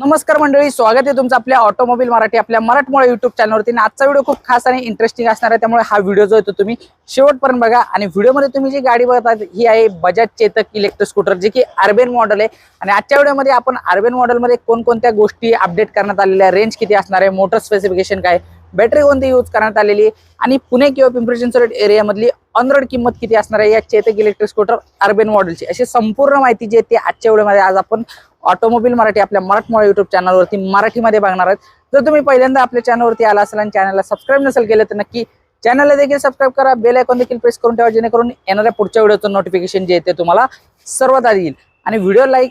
नमस्कार मंडळी स्वागत आहे तुमचं आपल्या ऑटोमोबाईल मराठी आपल्या मराठमोळा युट्यूब चॅनलवरती आणि आजचा व्हिडिओ खूप खास आणि इंटरेस्टिंग असणार आहे त्यामुळे हा व्हिडिओ जो येतो तुम्ही शेवटपर्यंत बघा. आणि व्हिडिओमध्ये तुम्ही जी गाडी बघतात ही आहे बजाज चेतक इलेक्ट्रिक स्कूटर जे की अर्बेन मॉडेल आहे. आणि आजच्या व्हिडिओमध्ये आपण अर्बेन मॉडेलमध्ये कोणकोणत्या गोष्टी अपडेट करण्यात आलेल्या रेंज किती असणार आहे मोटर स्पेसिफिकेशन काय बॅटरी कोणती यूज करण्यात आलेली आहे? आणि पुणे किंवा पिंपरी चिंचवड एरियामधली ऑनरोड किंमत किती असणार आहे? या चेतक इलेक्ट्रिक स्कूटर अर्बन मॉडेलची अशी संपूर्ण माहिती जी आहे ती आजच्या व्हिडिओमध्ये आज आपण ऑटोमोबाईल मराठी आपल्या मराठमोळा युट्यूब चॅनलवरती मराठीमध्ये बघणार आहेत. जर तुम्ही पहिल्यांदा आपल्या चॅनलवरती आला असाल आणि चॅनलला सबस्क्राईब नसेल केलं तर नक्की चॅनलला देखील सबस्क्राईब करा. बेल आयकॉन देखील प्रेस करून ठेवा जेणेकरून येणाऱ्या पुढच्या व्हिडिओचं नोटिफिकेशन जे येते तुम्हाला सर्वात आधी येईल. आणि व्हिडिओ लाईक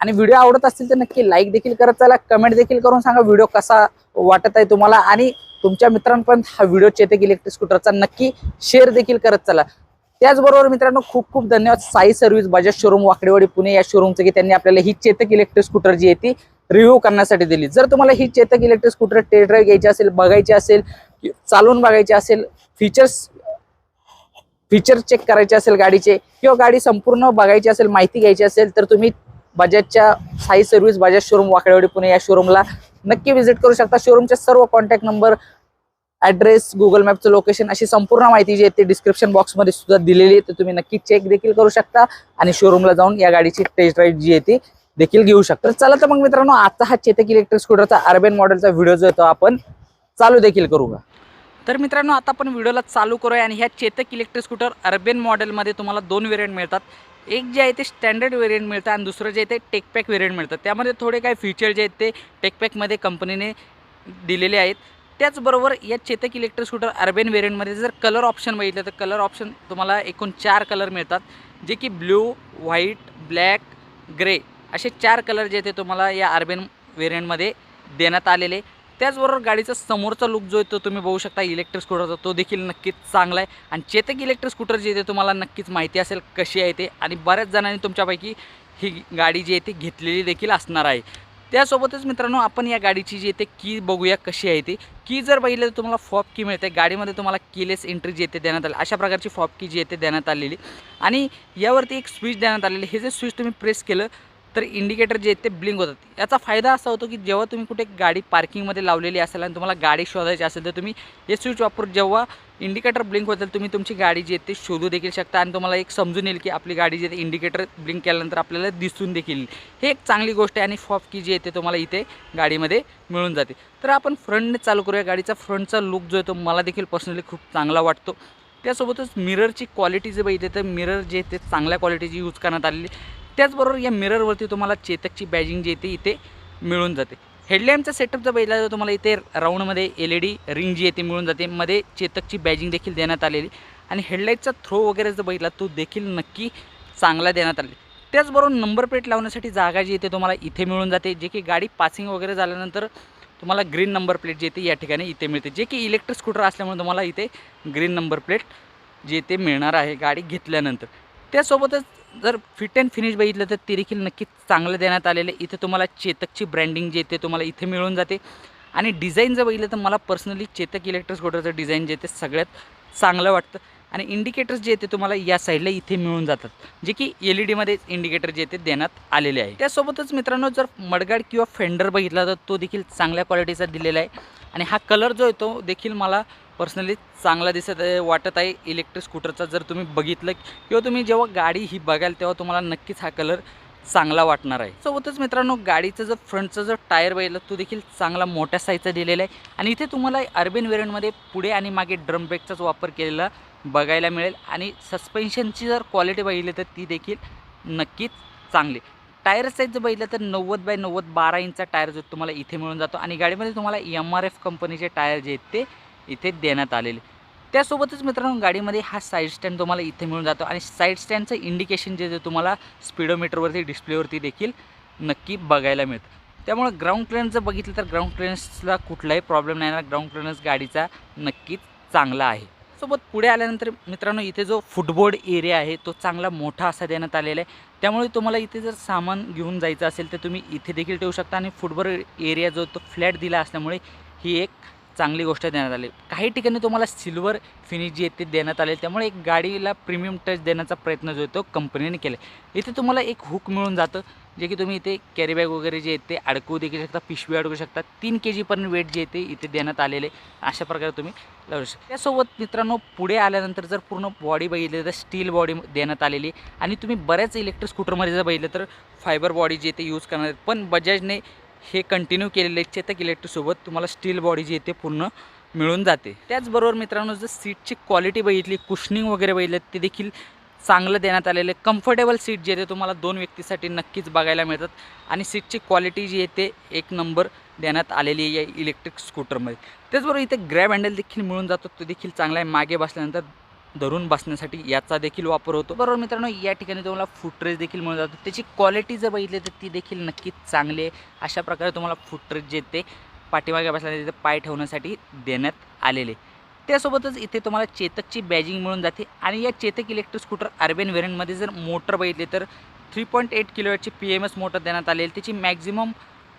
आणि व्हिडिओ आवडत असतील तर नक्की लाईक देखील करत चला. कमेंट देखील करून सांगा व्हिडिओ कसा वाटत आहे तुम्हाला. आणि तुमच्या मित्रांपर्यंत हा व्हिडिओ चेतक इलेक्ट्रिक स्कूटरचा नक्की शेअर देखील करत चला. त्याचबरोबर मित्रांनो खूप खूप धन्यवाद साई सर्व्हिस बजाज शोरूम वाकडेवाडी पुणे या शोरूमचं की त्यांनी आपल्याला ही चेतक इलेक्ट्रिक स्कूटर जी आहे ती रिव्ह्यू करण्यासाठी दिली. जर तुम्हाला ही Chetak electric scooter test drive घ्यायची असेल बघायची असेल चालून बघायची असेल फीचर्स फीचर चेक करायचे असेल गाडीचे किंवा गाडी संपूर्ण बघायची असेल माहिती घ्यायची असेल तर तुम्ही बजाजच्या साई सर्व्हिस बजाज शोरूम वाकडेवाडी पुणे या शोरूमला नक्की व्हिजिट करू शकता. शोरूमचे सर्व कॉन्टॅक्ट नंबर ॲड्रेस गुगल मॅपचं लोकेशन अशी संपूर्ण माहिती जी आहे ती डिस्क्रिप्शन बॉक्समध्ये सुद्धा दिलेली आहे. तर तुम्ही नक्की चेक देखील करू शकता आणि शोरूमला जाऊन या गाडीची टेस्ट ड्राईव्ह जी आहे ती देखील घेऊ शकता. तर चला तर मग मित्रांनो आता हा चेतक इलेक्ट्रिक स्कूटरचा अर्बन मॉडेलचा व्हिडिओ जो येतो आपण चालू देखील करू का? तर मित्रांनो आता आपण व्हिडिओला चालू करूया आणि ह्या चेतक इलेक्ट्रिक स्कूटर अर्बन मॉडेलमध्ये तुम्हाला दोन वेरियंट मिळतात. एक जे आहे ते स्टँडर्ड वेरियंट मिळतं आणि दुसरं जे आहे ते टेकपॅक वेरियंट मिळतं. त्यामध्ये थोडे काही फीचर जे आहेत ते टेकपॅकमध्ये कंपनीने दिलेले आहेत. त्याचबरोबर या चेतक इलेक्ट्रिक स्कूटर अर्बेन वेरियंटमध्ये जर कलर ऑप्शन बघितलं तर कलर ऑप्शन तुम्हाला एकूण चार कलर मिळतात. जे की ब्ल्यू व्हाईट ब्लॅक ग्रे असे चार कलर जे ते तुम्हाला या अर्बेन वेरियंटमध्ये देण्यात आलेले. त्याचबरोबर गाडीचा समोरचा लुक जो आहे तो तुम्ही बघू शकता इलेक्ट्रिक स्कूटरचा तो देखील नक्कीच चांगला आहे. आणि चेतक इलेक्ट्रिक स्कूटर जे आहे ते तुम्हाला नक्कीच माहिती असेल कशी आहे ते. आणि बऱ्याच जणांनी तुमच्यापैकी ही गाडी जी आहे ती घेतलेली देखील असणार आहे. त्यासोबतच मित्रांनो आपण या गाडीची जी आहे ते की बघूया कशी आहे ती. की जर बघितलं तर तुम्हाला फॉप की मिळते. गाडीमध्ये तुम्हाला कीलेस एंट्री जी येते देण्यात आली. अशा प्रकारची फॉप की जी येते देण्यात आलेली. आणि यावरती एक स्विच देण्यात आलेली. हे जे स्विच तुम्ही प्रेस केलं तर इंडिकेटर जे आहेत ते ब्लिंक होतात. याचा फायदा असा होतो की जेव्हा तुम्ही कुठे गाडी पार्किंगमध्ये लावलेली असेल आणि तुम्हाला गाडी शोधायची असेल तर तुम्ही हे स्विच वापरून जेव्हा इंडिकेटर ब्लिंक होतात तुम्ही तुमची गाडी जी आहे ते शोधू देखील शकता आणि तुम्हाला एक समजून येईल की आपली गाडी जी आहे इंडिकेटर ब्लिंक केल्यानंतर आपल्याला दिसून देखील हे एक चांगली गोष्ट आहे आणि फॉप की जी आहे ते तुम्हाला इथे गाडीमध्ये मिळून जाते. तर आपण फ्रंटने चालू करूया. गाडीचा फ्रंटचा लुक जो आहे तो मला देखील पर्सनली खूप चांगला वाटतो. त्यासोबतच मिररची क्वालिटी जे बघितली तर मिरर जे आहे ते चांगल्या क्वालिटीची यूज करण्यात आलेली त्याचबरोबर या मिररवरती तुम्हाला चेतकची बॅजिंग जी येते इथे मिळून जाते. हेडलॅम्पचा सेटअप जर बघितला तर तुम्हाला इथे राऊंडमध्ये एल ई डी रिंग जी येते मिळून जाते. मध्ये चेतकची बॅजिंग देखील देण्यात आलेली. आणि हेडलाईटचा थ्रो वगैरे जर बघितला तो देखील नक्की चांगला देण्यात आलेली. त्याचबरोबर नंबर प्लेट लावण्यासाठी जागा जी येते तुम्हाला इथे मिळून जाते. जे की गाडी पासिंग वगैरे झाल्यानंतर तुम्हाला ग्रीन नंबर प्लेट जी येते या ठिकाणी इथे मिळते. जे की इलेक्ट्रिक स्कूटर असल्यामुळे तुम्हाला इथे ग्रीन नंबर प्लेट जे ते मिळणार आहे गाडी घेतल्यानंतर. त्यासोबतच जर फिट अँड फिनिश बघितलं तर ते देखील नक्कीच चांगलं देण्यात आलेलं आहे. इथे तुम्हाला चेतकची ब्रँडिंग जे येते तुम्हाला इथे मिळून जाते. आणि डिझाईन जर बघितलं तर मला पर्सनली चेतक इलेक्ट्रिक स्कूटरचं डिझाईन जे ते सगळ्यात चांगलं वाटतं. आणि इंडिकेटर्स जे ते तुम्हाला या साईडला इथे मिळून जातात. जे की एल ई डीमध्ये इंडिकेटर जे ते देण्यात आलेले आहे. त्यासोबतच मित्रांनो जर मडगाड किंवा फेंडर बघितला तर तो देखील चांगल्या क्वालिटीचा दिलेला आहे. आणि हा कलर जो आहे तो देखील मला पर्सनली चांगला दिसत आहे वाटत आहे इलेक्ट्रिक स्कूटरचा जर तुम्ही बघितलं किंवा तुम्ही जेव्हा गाडी ही बघाल तेव्हा तुम्हाला नक्कीच हा कलर चांगला वाटणार आहे. सोबतच मित्रांनो गाडीचं जर फ्रंटचं जर टायर बघितलं तो देखील चांगला मोठ्या साईजचा दिलेला आहे. आणि इथे तुम्हाला अर्बेन वेरियंटमध्ये पुढे आणि मागे ड्रम ब्रेकचाच वापर केलेला बघायला मिळेल. आणि सस्पेन्शनची जर क्वालिटी बघितली तर ती देखील नक्कीच चांगली. टायर साईज जर बघितलं तर नव्वद बाय नव्वद बारा इंचचा टायर जो तुम्हाला इथे मिळून जातो. आणि गाडीमध्ये तुम्हाला एम आर एफ कंपनीचे टायर जे आहेत ते इथे देण्यात आलेले. त्यासोबतच मित्रांनो गाडीमध्ये हा साईड स्टँड तुम्हाला इथे मिळून जातो आणि साईड स्टँडचं इंडिकेशन जे जे तुम्हाला स्पीडोमीटरवरती डिस्प्लेवरती देखील नक्की बघायला मिळतं. त्यामुळे ग्राउंड क्लिअरन्स जर बघितलं तर ग्राउंड क्लिअरन्सला कुठलाही प्रॉब्लेम नाही. येणार ग्राउंड क्लिअरन्स गाडीचा नक्कीच चांगला आहे. सोबत पुढे आल्यानंतर मित्रांनो इथे जो फुटबोर्ड एरिया आहे तो चांगला मोठा असा देण्यात आलेला आहे. त्यामुळे तुम्हाला इथे जर सामान घेऊन जायचं असेल तर तुम्ही इथे देखील ठेवू शकता. आणि फुटबॉल एरिया जो तो फ्लॅट दिला असल्यामुळे ही एक चांगली गोष्ट देण्यात आली. काही ठिकाणी तुम्हाला सिल्वर फिनिश जी आहे ते देण्यात आले. त्यामुळे एक गाडीला प्रीमियम टच देण्याचा प्रयत्न जो आहे तो कंपनीने केला इथे तुम्हाला एक हुक मिळून जातं जे की तुम्ही इथे कॅरीबॅग वगैरे जे आहे ते अडकवू देखील शकता पिशवी अडकू शकता. तीन के जीपर्यंत वेट जे आहे ते इथे देण्यात आलेले अशा प्रकारे तुम्ही लावू शकता. त्यासोबत मित्रांनो पुढे आल्यानंतर जर पूर्ण बॉडी बघितली तर स्टील बॉडी देण्यात आलेली आहे. आणि तुम्ही बऱ्याच इलेक्ट्रिक स्कूटरमध्ये जर बघितलं तर फायबर बॉडी जी ते यूज करणार पण बजाजने हे कंटिन्यू केलेले चेतक इलेक्ट्रिकसोबत तुम्हाला स्टील बॉडी जी आहे ते पूर्ण मिळून जाते. त्याचबरोबर मित्रांनो जर सीटची क्वालिटी बघितली कुशनिंग वगैरे बघितलं ते देखील चांगलं देण्यात आलेलं आहे. कम्फर्टेबल सीट जे आहे ते तुम्हाला दोन व्यक्तीसाठी नक्कीच बघायला मिळतात. आणि सीटची क्वालिटी जी आहे ते एक नंबर देण्यात आलेली आहे या इलेक्ट्रिक स्कूटरमध्ये त्याचबरोबर इथे ग्रॅब हँडल देखील मिळून जातो तो देखील चांगला आहे. मागे बसल्यानंतर धरून बसण्यासाठी याचा देखील वापर होतो. बरोबर मित्रांनो या ठिकाणी तुम्हाला फुटरेज देखील मिळून जातो. त्याची क्वालिटी जर बघितली तर ती देखील नक्कीच चांगली आहे. अशा प्रकारे तुम्हाला फुटरेज जे ते पाठीमागे बसल्या तिथे पाय ठेवण्यासाठी देण्यात आलेले त्यासोबतच इथे तुम्हाला चेतकची बॅजिंग मिळून जाते. आणि या चेतक इलेक्ट्रिक स्कूटर अर्बन व्हेरियंटमध्ये जर मोटर बघितली तर थ्री पॉईंट एट किलोवॅटची पी एम एस मोटर देण्यात आलेली त्याची मॅक्झिमम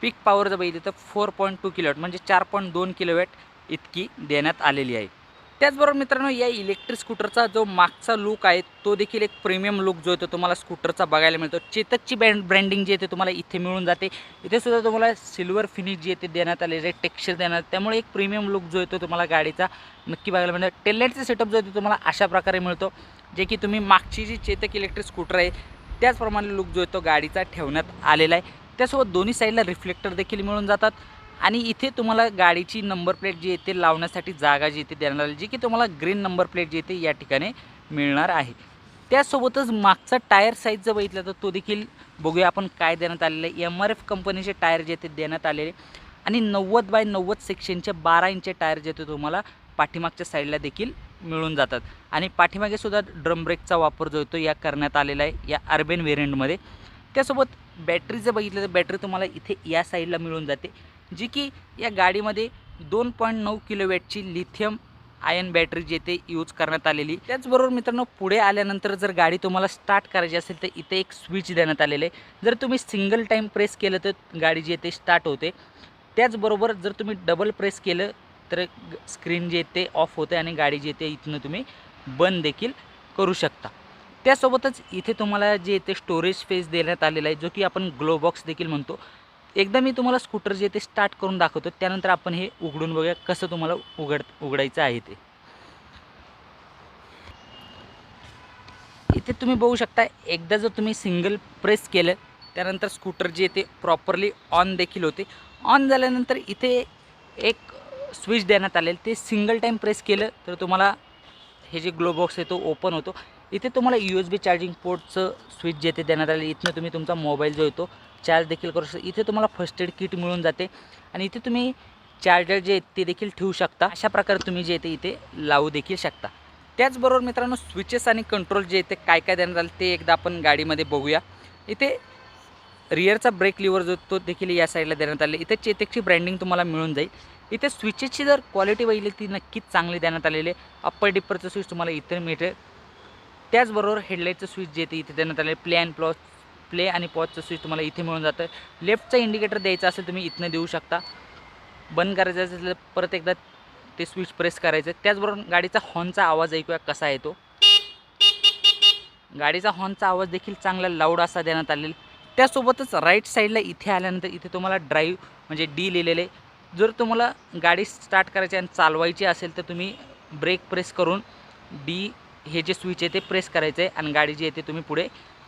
पीक पॉवर जर बघितली तर फोर पॉईंट टू किलोवॅट म्हणजे चार पॉईंट दोन किलोवॅट इतकी देण्यात आलेली आहे. त्याचबरोबर मित्रांनो या इलेक्ट्रिक स्कूटरचा जो मागचा लुक आहे तो देखील एक प्रीमियम लुक जो आहे तो तुम्हाला स्कूटरचा बघायला मिळतो. चेतकची ब्रँड ब्रँडिंग जी आहे ते तुम्हाला इथे मिळून जाते. इथे सुद्धा तुम्हाला सिल्वर फिनिश जी येते देण्यात आलेली आहे टेक्स्चर देण्यात त्यामुळे एक प्रीमियम लुक जो येतो तुम्हाला गाडीचा नक्की बघायला मिळतो टेलनेटचा सेटअप जो येतो तुम्हाला अशा प्रकारे मिळतो जे की तुम्ही मागची जी चेतक इलेक्ट्रिक स्कूटर आहे त्याचप्रमाणे लुक जो आहे तो गाडीचा ठेवण्यात आलेला आहे. त्यासोबत दोन्ही साईडला रिफ्लेक्टर देखील मिळून जातात. आणि इथे तुम्हाला गाडीची नंबर प्लेट जी येते लावण्यासाठी जागा जी येते देण्यात आली जी की तुम्हाला ग्रीन नंबर प्लेट जी येते या ठिकाणी मिळणार आहे. त्यासोबतच मागचा टायर साईज जर बघितलं तर तो देखील बघूया आपण काय देण्यात आलेलं आहे. एम आर एफ कंपनीचे टायर जे ते देण्यात आलेले आणि नव्वद बाय नव्वद सेक्शनचे बारा इंचचे टायर जे ते तुम्हाला पाठीमागच्या साईडला देखील मिळून जातात. आणि पाठीमागे सुद्धा ड्रम ब्रेकचा वापर जो येतो या करण्यात आलेला आहे या अर्बेन व्हेरियंटमध्ये त्यासोबत बॅटरी जर बघितलं तर बॅटरी तुम्हाला इथे या साईडला मिळून जाते. जी की या गाडीमध्ये दोन पॉईंट नऊ किलोवॅटची लिथियम आयन बॅटरी जे ते यूज करण्यात आलेली. त्याचबरोबर मित्रांनो पुढे आल्यानंतर जर गाडी तुम्हाला स्टार्ट करायची असेल तर इथे एक स्विच देण्यात आलेलं. आहे जर तुम्ही सिंगल टाईम प्रेस केलं तर गाडी जी आहे ते स्टार्ट होते. त्याचबरोबर जर तुम्ही डबल प्रेस केलं तर स्क्रीन जे ते ऑफ होते आणि गाडी जी ते इथनं तुम्ही बंद देखील करू शकता. त्यासोबतच इथे तुम्हाला जे ते स्टोरेज स्पेस देण्यात आलेला आहे जो की आपण ग्लोबॉक्स देखील म्हणतो. एकदा मी तुम्हाला स्कूटर जे ते स्टार्ट करून दाखवतो त्यानंतर आपण हे उघडून बघूया कसं तुम्हाला उघड उघडायचं आहे ते. इथे तुम्ही बघू शकता एकदा जर तुम्ही सिंगल प्रेस केलं त्यानंतर स्कूटर जे ते प्रॉपरली ऑन देखील होते. ऑन झाल्यानंतर इथे एक स्विच देण्यात आलेलं ते सिंगल टाईम प्रेस केलं तर तुम्हाला हे जे ग्लो बॉक्स आहे तो ओपन होतो. इथे तुम्हाला यू एस बी चार्जिंग पोर्टचं स्विच जे ते देण्यात आले इथनं तुम्ही तुमचा मोबाईल जो येतो चार्ज देखील करू शकता. इथे तुम्हाला फर्स्ट एड किट मिळून जाते. आणि इथे तुम्ही चार्जर जे आहेत ते देखील ठेवू शकता. अशा प्रकारे तुम्ही जे ते इथे लावू देखील शकता. त्याचबरोबर मित्रांनो स्विचेस आणि कंट्रोल जे इथे काय काय देण्यात आलं ते एकदा आपण गाडीमध्ये बघूया. इथे रिअरचा ब्रेक लिव्हर जो तो देखील या साईडला देण्यात आले. इथे चेतेकची ब्रँडिंग तुम्हाला मिळून जाईल. इथे स्विचेसची जर क्वालिटी बघितली ती नक्कीच चांगली देण्यात आलेली आहे. अप्पर डिप्परचं स्विच तुम्हाला इथे मिळेल त्याचबरोबर हेडलाईटचं स्विच जे ते इथे देण्यात आले प्लॅन प्लॉस प्ले आणि पॉजचं स्विच तुम्हाला इथे मिळून जातं. लेफ्टचा इंडिकेटर द्यायचा असेल तुम्ही इथनं देऊ शकता. बंद करायचं असेल तर परत एकदा ते स्विच प्रेस करायचं. त्याचबरोबर गाडीचा हॉर्नचा आवाज ऐकूया कसा येतो. गाडीचा हॉर्नचा आवाज देखील चांगला लाऊड असा देण्यात आलेला त्यासोबतच राईट साईडला इथे आल्यानंतर इथे तुम्हाला ड्राईव्ह म्हणजे डी लिहिलेले. जर तुम्हाला गाडी स्टार्ट करायची आणि चालवायची असेल तर तुम्ही ब्रेक प्रेस करून डी हे जे स्विच आहे ते प्रेस करायचं आहे आणि गाडी जी आहे ते तुम्ही पुढे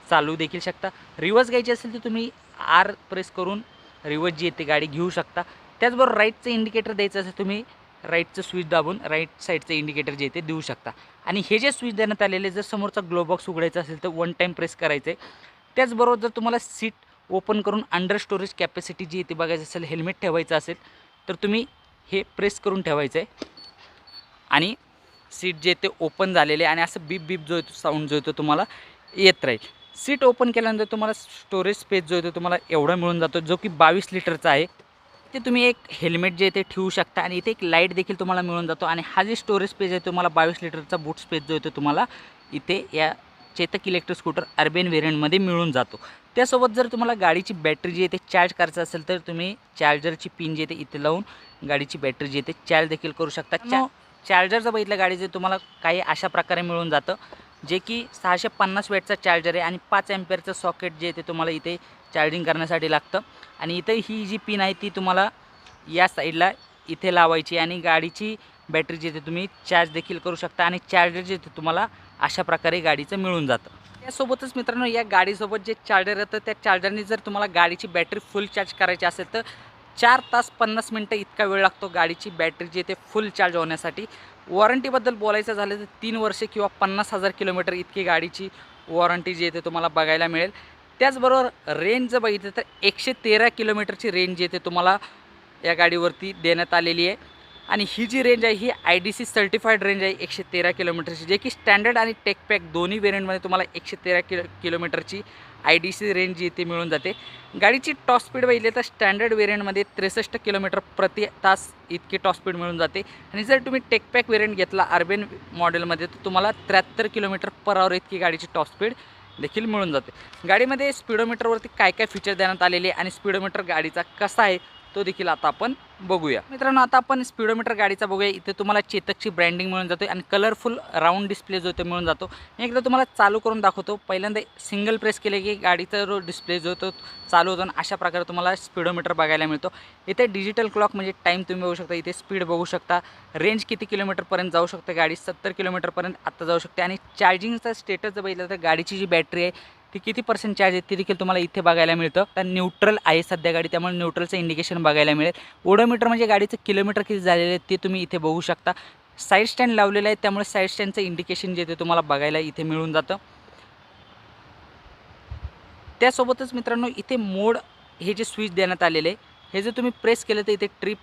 चालू देखील शकता. रिवर्स घ्यायची असेल तर तुम्ही आर प्रेस करून रिवर्स जी येते गाडी घेऊ शकता. त्याचबरोबर राईटचं इंडिकेटर द्यायचं असेल तुम्ही राईटचं स्विच दाबून राईट साईडचं इंडिकेटर जे आहे ते देऊ शकता. आणि हे जे स्विच देण्यात आलेले जर समोरचा ग्लोबॉक्स उघडायचा असेल तर वन टाईम प्रेस करायचं आहे त्याचबरोबर जर तुम्हाला सीट ओपन करून अंडर स्टोरेज कॅपॅसिटी जी येते बघायचं बघायची असेल हेल्मेट ठेवायचं असेल तर तुम्ही हे प्रेस करून ठेवायचं आहे आणि सीट जे ते ओपन झालेले आणि असं बीप बीप जो आहे तो साऊंड जो आहे तो तुम्हाला येत राहील. सीट ओपन केल्यानंतर तुम्हाला स्टोरेज स्पेस जो आहे तो तुम्हाला एवढा मिळून जातो जो की बावीस लिटरचा आहे. ते तुम्ही एक हेल्मेट जे आहे ते ठेवू शकता आणि इथे एक लाइट देखील तुम्हाला मिळून जातो. आणि हा जे स्टोरेज स्पेस आहे तुम्हाला बावीस लिटरचा बूट स्पेस जो आहे तो तुम्हाला इथे या चेतक इलेक्ट्रिक स्कूटर अर्बेन व्हेरियंटमध्ये मिळून जातो. त्यासोबत जर तुम्हाला गाडीची बॅटरी जी आहे ते चार्ज करायचं असेल तर तुम्ही चार्जरची पिन जी आहे ते इथे लावून गाडीची बॅटरी जी आहे ते चार्ज देखील करू शकता. चा चार्जर जर बघितलं गाडीचे तुम्हाला काही अशा प्रकारे मिळून जातं. जे की सहाशे पन्नास वेटचा चार्जर आहे आणि पाच एम्पेअरचं सॉकेट जे आहे ते तुम्हाला इथे चार्जिंग करण्यासाठी लागतं. आणि इथं ही जी पिन आहे ती तुम्हाला या साईडला इथे लावायची आणि गाडीची बॅटरी जे ते तुम्ही चार्ज देखील करू शकता आणि चार्जर जे ते तुम्हाला अशा प्रकारे गाडीचं मिळून जातं. त्यासोबतच मित्रांनो या गाडीसोबत जे चार्जर येतं त्या चार्जरने जर तुम्हाला गाडीची बॅटरी फुल चार्ज करायची असेल तर चार तास पन्नास मिनटं इतका वेळ लागतो गाडीची बॅटरी जी येते ते फुल चार्ज होण्यासाठी. वॉरंटीबद्दल बोलायचं झालं तर तीन वर्षे किंवा पन्नास हजार किलोमीटर इतकी गाडीची वॉरंटी जी येते तुम्हाला बघायला मिळेल. त्याचबरोबर रेंज जर बघितलं तर एकशे तेरा किलोमीटरची रेंज जी तुम्हाला या गाडीवरती देण्यात आलेली आहे. आणि ही जी रेंज आहे ही I D C certified range आहे एकशे तेरा किलोमीटरची जे की स्टँडर्ड आणि टेक पॅक दोन्ही वेरियंटमध्ये तुम्हाला एकशे तेरा किलो किलोमीटरची आय डी सी रेंज जी ते मिळून जाते. गाडीची टॉप स्पीड बघितली तर स्टँडर्ड वेरियंटमध्ये त्रेसष्ट किलोमीटर प्रति तास इतकी टॉप स्पीड मिळून जाते. आणि जर तुम्ही टेकपॅक वेरियंट घेतला अर्बेन मॉडेलमध्ये तर तुम्हाला त्र्याहत्तर किलोमीटर पर आवर इतकी गाडीची टॉप स्पीड देखील मिळून जाते. गाडीमध्ये स्पीडोमीटरवरती काय काय फीचर देण्यात आलेले आहे आणि स्पीडोमीटर गाडीचा कसा आहे तो देखील आता आपण बघूया. मित्रांनो आता आपण स्पीडोमीटर गाडीचा बघूया. इथे तुम्हाला चेतकची ब्रँडिंग मिळून जाते आणि कलरफुल राऊंड डिस्प्ले जो तो मिळून जातो. मी एकदा तुम्हाला चालू करून दाखवतो. पहिल्यांदा सिंगल प्रेस केले की गाडीचा जो डिस्प्ले जो तो चालू होतो आणि अशा प्रकारे तुम्हाला स्पीडोमीटर बघायला मिळतो. इथे डिजिटल क्लॉक म्हणजे टाईम तुम्ही बघू शकता. इथे स्पीड बघू शकता. रेंज किती किलोमीटरपर्यंत जाऊ शकते गाडी? सत्तर किलोमीटरपर्यंत आत्ता जाऊ शकते. आणि चार्जिंगचा स्टेटस जर बघितलं तर गाडीची जी बॅटरी आहे ते किती पर्सेंट चार्ज आहे ते देखील तुम्हाला इथे बघायला मिळतं. तर न्यूट्रल आहे सध्या गाडी त्यामुळे न्यूट्रलचं इंडिकेशन बघायला मिळेल. ओडोमीटर म्हणजे गाडीचं किलोमीटर किती झालेलं आहे ते तुम्ही इथे बघू शकता. साईड स्टँड लावलेलं आहे त्यामुळे साईड स्टँडचं इंडिकेशन जे ते तुम्हाला बघायला इथे मिळून जातं. त्यासोबतच मित्रांनो इथे मोड हे जे स्विच देण्यात आलेले हे जर तुम्ही प्रेस केलं तर इथे ट्रिप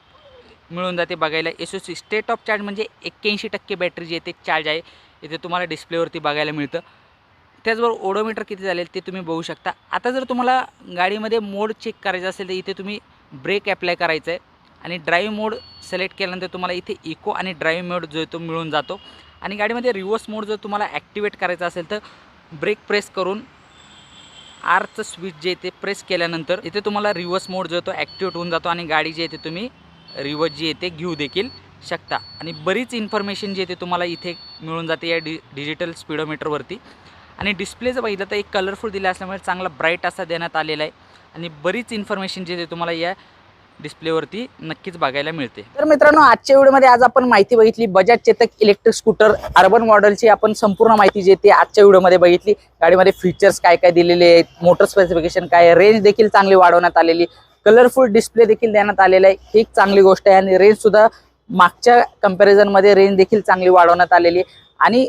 मिळून जाते बघायला. S O C state of charge म्हणजे एक्क्याऐंशी टक्के बॅटरी जी आहे ते चार्ज आहे. इथे तुम्हाला डिस्प्लेवरती बघायला मिळतं. त्याचबरोबर ओडोमीटर किती झाले ते तुम्ही बघू शकता. आता जर तुम्हाला गाडीमध्ये मोड चेक करायचं असेल तर इथे तुम्ही ब्रेक अप्लाय करायचं आहे आणि ड्राईव्ह मोड सिलेक्ट केल्यानंतर तुम्हाला इथे इको आणि ड्राईव्ह मोड जो आहे तो मिळून जातो. आणि गाडीमध्ये रिव्हर्स मोड जर तुम्हाला ॲक्टिवेट करायचा असेल तर ब्रेक प्रेस करून आरचं स्विच जे आहे ते प्रेस केल्यानंतर इथे तुम्हाला रिव्हर्स मोड जो आहे तो ॲक्टिवेट होऊन जातो आणि गाडी जी आहे ती तुम्ही रिव्हर्स जी आहे ते घेऊ देखील शकता. आणि बरीच इन्फॉर्मेशन जी आहे ते तुम्हाला इथे मिळून जाते या डि डिजिटल स्पीडोमीटरवरती. आणि डिस्प्ले जर बघितलं तर एक कलरफुल दिला असल्यामुळे चांगला ब्राईट असा देण्यात आलेला आहे. आणि बरीच इन्फॉर्मेशन जे तुम्हाला या डिस्प्लेवरती नक्कीच बघायला मिळते. तर मित्रांनो आजच्या व्हिडिओमध्ये आज आपण माहिती बघितली Bajaj Chetak electric scooter urban मॉडेलची आपण संपूर्ण माहिती जी ती आजच्या व्हिडिओमध्ये बघितली. गाडीमध्ये फीचर्स काय काय दिलेले आहेत मोटर स्पेसिफिकेशन काय रेंज देखील चांगली वाढवण्यात आलेली कलरफुल डिस्प्ले देखील देण्यात आलेला आहे. ही एक चांगली गोष्ट आहे आणि रेंजसुद्धा मागच्या कम्पॅरिझनमध्ये रेंज देखील चांगली वाढवण्यात आलेली आहे. आणि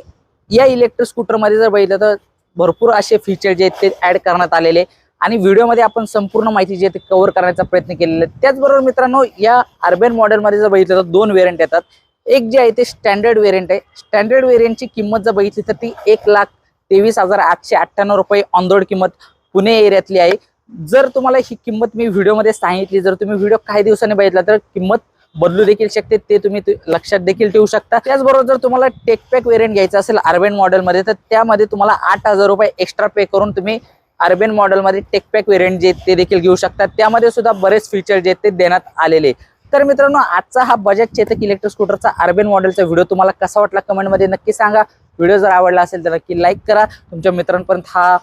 या इलेक्ट्रिक स्कूटरमध्ये जर बघितलं तर भरपूर असे फीचर जे आहेत ते ऍड करण्यात आलेले आणि व्हिडिओमध्ये आपण संपूर्ण माहिती जी आहे ते कव्हर करण्याचा प्रयत्न केलेला आहे. त्याचबरोबर मित्रांनो या अर्बन मॉडेलमध्ये जर बघितलं तर दोन वेरियंट येतात. एक जे आहे ते स्टँडर्ड वेरियंट आहे. स्टँडर्ड वेरियंटची किंमत जर बघितली तर ती एक लाख तेवीस हजार आठशे अठ्ठ्याण्णव रुपये ऑन रोड किंमत पुणे एरियातली आहे. जर तुम्हाला ही किंमत मी व्हिडिओमध्ये सांगितली जर तुम्ही व्हिडिओ काही दिवसांनी बघितला तर किंमत बदलू देखील शकते ते तुम्ही लक्षात देखील ठेवू शकता. त्याचबरोबर जर तुम्हाला टेकपॅक वेरियंट घ्यायचं असेल अर्बेन मॉडेलमध्ये तर त्यामध्ये तुम्हाला आठ हजार रुपये एक्स्ट्रा पे करून तुम्ही अर्बेन मॉडेलमध्ये टेकपॅक वेरियंट जे आहेत ते देखील घेऊ शकता. त्यामध्ये सुद्धा बरेच फीचर जे आहेत ते देण्यात आलेले तर मित्रांनो आजचा हा बजाज चेतक इलेक्ट्रिक स्कूटरचा अर्बन मॉडेलचा व्हिडिओ तुम्हाला कसा वाटला कमेंटमध्ये नक्की सांगा. व्हिडिओ जर आवडला असेल तर नक्की लाईक करा. तुमच्या मित्रांपर्यंत हा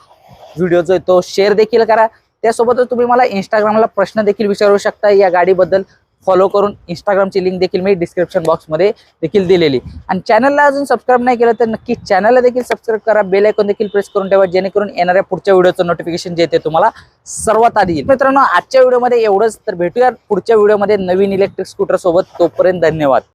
व्हिडिओ जो आहे तो शेअर देखील करा. त्यासोबतच तुम्ही मला इंस्टाग्रामला प्रश्न देखील विचारू शकता या गाडीबद्दल. फॉलो करून इंस्टाग्रामची लिंक देखील मी डिस्क्रिप्शन बॉक्समध्ये देखील दिलेली. आणि चॅनलला अजून सबस्क्राईब नाही केलं तर नक्की चॅनलला देखील सबस्क्राईब करा. बेल आयकॉन देखील प्रेस करून ठेवा जेणेकरून येणाऱ्या पुढच्या व्हिडिओचं नोटिफिकेशन जे ते तुम्हाला सर्वात आधी येईल. मित्रांनो आजच्या व्हिडिओमध्ये एवढंच. तर भेटूया पुढच्या व्हिडिओमध्ये नवीन इलेक्ट्रिक स्कूटरसोबत तोपर्यंत धन्यवाद.